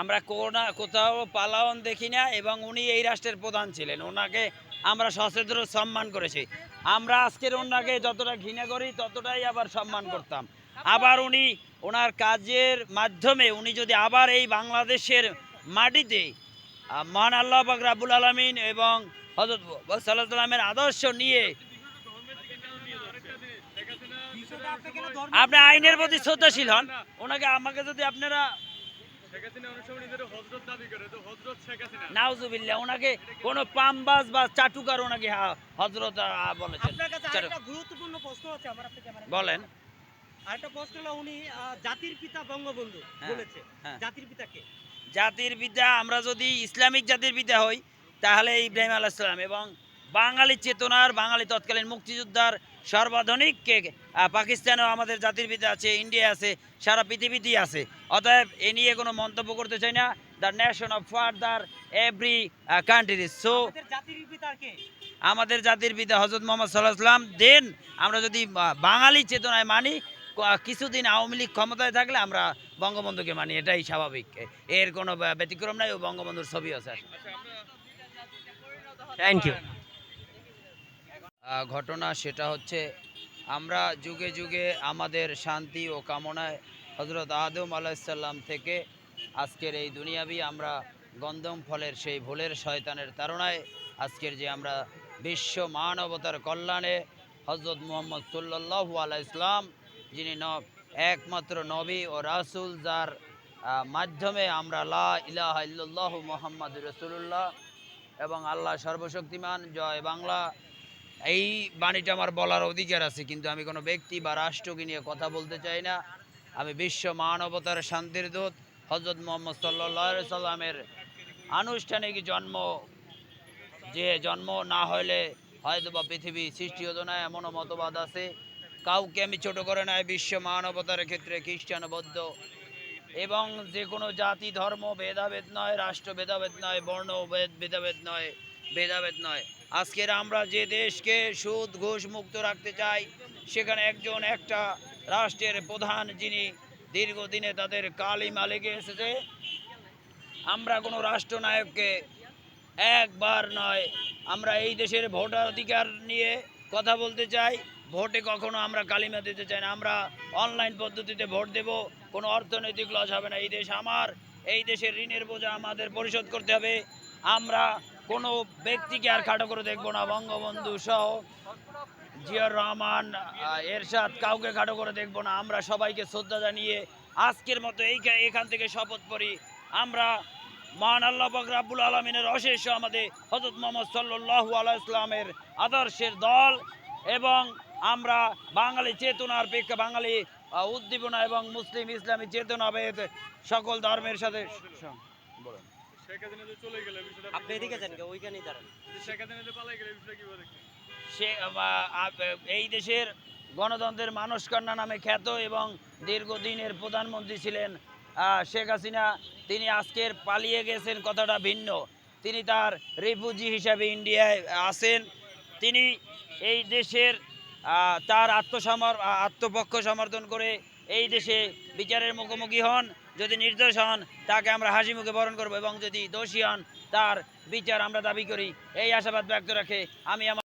আমরা কোনা কোথাও পালাওন দেখি না এবং উনি এই রাষ্ট্রের প্রধান ছিলেন। ওনাকে আমরা সচেতন সম্মান করেছি। আমরা আজকের ওনাকে যতটা ঘৃণা করি, ততটাই আবার সম্মান করতাম। আবার উনি ওনার কাজের মাধ্যমে উনি যদি আবার এই বাংলাদেশের মাটিতে মহান আল্লাহ পাক রাব্বুল আলমিন এবং হজরত সাল্লামের আদর্শ নিয়ে আপনি আইনের প্রতি শ্রদ্ধাশীল হন? ওনাকে আমাকে যদি আপনারা নাউজুবিল্লাহ ওনাকে কোনো পামবাজ বা চাটুকার ওনাকে হজরত বলেছেন। আপনার কাছে চলো। আরেকটা গুরুত্বপূর্ণ প্রশ্ন আছে আমার বলেন। আরেকটা প্রশ্ন হলো উনি আহ, জাতির পিতা বঙ্গবন্ধু হ্যাঁ, বলেছে। হ্যাঁ। জাতির পিতাকে জাতির পিতা আমরা যদি ইসলামিক জাতির পিতা হই তাহলে ইব্রাহিম আলাইসালাম এবং বাঙালি চেতনার বাঙালি তৎকালীন মুক্তিযোদ্ধার সর্বাধুনিককে আহ, পাকিস্তানেও আমাদের জাতির পিতা আছে ইন্ডিয়া আছে সারা পৃথিবীতেই আছে। অতএব এ নিয়ে কোনো মন্তব্য করতে চাই না। The nation of father every country so আমাদের জাতির আমাদের জাতির পিতা হজরত মোহাম্মদ সাল্লাহ সাল্লাম দেন আমরা যদি বাঙালি চেতনায় মানি কিছুদিন আওয়ামী লীগ ক্ষমতায় থাকলে আমরা বঙ্গবন্ধুকে মানি। এটাই স্বাভাবিক। এর কোনো ব্যা- ব্যতিক্রম নাই ও বঙ্গবন্ধুর ছবি আছে। থ্যাংক ইউ ঘটনা সেটা হচ্ছে আমরা যুগে যুগে আমাদের শান্তি ও কামনায় হজরত আদম আলাইসাল্লাম থেকে আজকের এই দুনিয়াবি আমরা গন্ধম ফলের সেই ভুলের শয়তানের তারণায় আজকের যে আমরা বিশ্ব মানবতার কল্যাণে হজরত মুহম্মদ সাল্লাল্লাহু আলাই ইসলাম যিনি ন, একমাত্র নবী ও রাসূল, যার মাধ্যমে আমরা লা ইলাহা ইল্লাল্লাহু মোহাম্মদ রাসূলুল্লাহ এবং আল্লাহ সর্বশক্তিমান, জয় বাংলা। এই বাণীটা আমার বলার অধিকার আছে, কিন্তু আমি কোনো ব্যক্তি বা রাষ্ট্রকে নিয়ে কথা বলতে চাই না। আমি বিশ্ব মানবতার শান্তির দূত হজরত মোহাম্মদ সাল্লা সাল্লামের আনুষ্ঠানিক জন্ম, যে জন্ম না হলে হয়তো বা পৃথিবী সৃষ্টি হতো না, এমনও মতবাদ আছে। কাউকে আমি ছোট করে নাই, বিশ্ব মানবতার ক্ষেত্রে খ্রিস্টান, বৌদ্ধ এবং যে কোনো জাতি, ধর্ম, ভেদাভেদ নয়, রাষ্ট্র ভেদাভেদ নয়, বর্ণ, ভেদ- ভেদাভেদ নয় ভেদাভেদ নয়। আজকের আমরা যে দেশকে সুদ, ঘুষ মুক্ত রাখতে চাই, সেখানে একজন, একটা রাষ্ট্রের প্রধান যিনি দীর্ঘদিনে তাদের কালিমা লেগে এসেছে, আমরা কোনো রাষ্ট্রনায়ককে একবার নয়, আমরা এই দেশের ভোটার অধিকার নিয়ে কথা বলতে চাই, ভোটে কখনো আমরা কালিমা দিতে চাই না, আমরা অনলাইন পদ্ধতিতে ভোট দেব, কোনো অর্থনৈতিক লস হবে না, এই দেশ আমার, এই দেশের ঋণের বোঝা আমাদের পরিশোধ করতে হবে, আমরা কোনো ব্যক্তিকে আর খাটো করে দেখব না। বঙ্গবন্ধু সহ জিয়ার রহমান এরশাদ কাউকে খাটো করে দেখব না। আমরা সবাইকে শ্রদ্ধা জানিয়ে আজকের মতো এই এখান থেকে শপথ করি। আমরা মহান আল্লাহ পাক রাব্বুল আলমিনের অশেষ আমাদের হজরত মোহাম্মদ সাল্লাল্লাহু আলাইহি ইসলামের আদর্শের দল এবং আমরা বাঙালি চেতনার প্রেক্ষা বাঙালি উদ্দীপনা এবং মুসলিম ইসলামী চেতনাবেদ সকল ধর্মের সাথে বলুন। আপনি এদিকে যান কে? ওইখানেই দাঁড়ান। এই দেশের গণতন্ত্রের মানুষ কন্যা নামে খ্যাত এবং দীর্ঘদিনের প্রধানমন্ত্রী ছিলেন শেখ হাসিনা তিনি আজকের পালিয়ে গেছেন কথাটা ভিন্ন। তিনি তার রিফিউজি হিসাবে ইন্ডিয়ায় আছেন। তিনি এই দেশের তার আত্মসমর আত্মপক্ষ সমর্থন করে এই দেশে বিচারের মুখোমুখি হন। যদি নির্দোষ হন, তাকে আমরা হাসি মুখে বরণ করব এবং যদি দোষী হন, তার বিচার আমরা দাবি করি। এই আশাবাদ ব্যক্ত রাখে আমি আমার